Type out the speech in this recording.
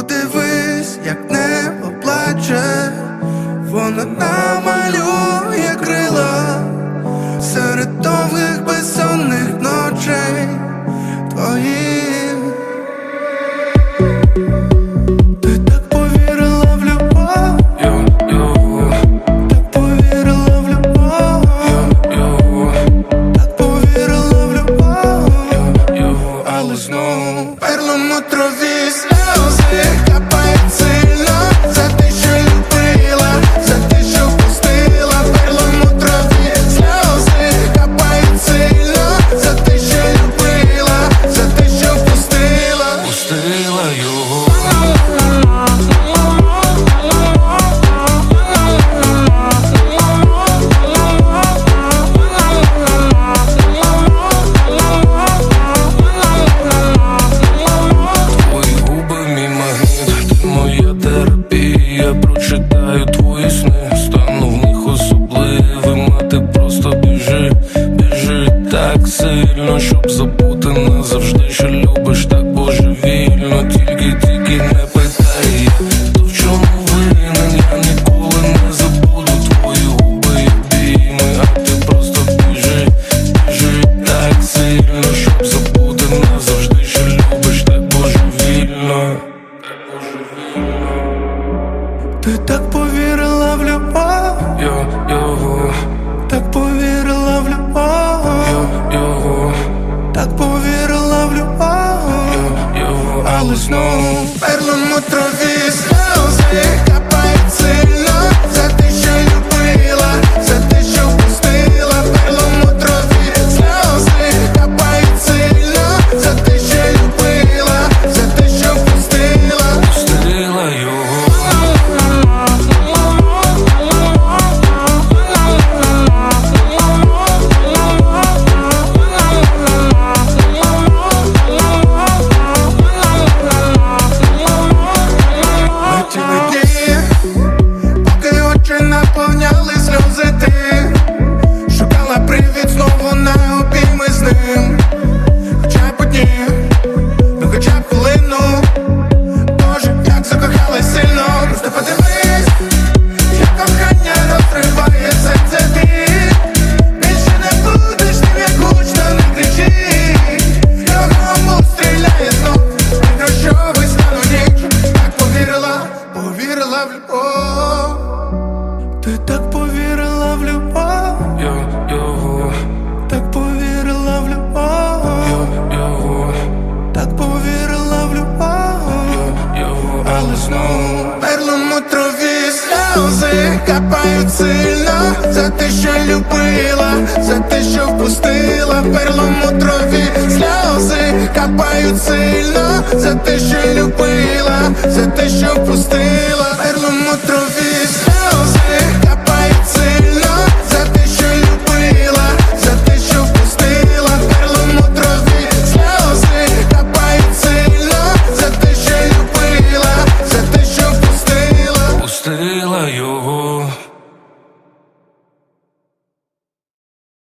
Подивись, як небо плаче, воно намалює крила серед довгих безсонних ночей твоїх. Так повірила в любов, так повірила в любов, повірила в любов, але знову перламутрові сльози сильно, щоб забути назавжди, що його, Але знову перламутрові сльози в любов Йо, його, Так повірила в любов йо, його, Так повірила в любов його але знову перламутрові сльози капають сильно. За те, що любила, за те, що впустила, перламутрові сльози капають сильно. За те, що любила, за те, що впустила, перламутрові сльози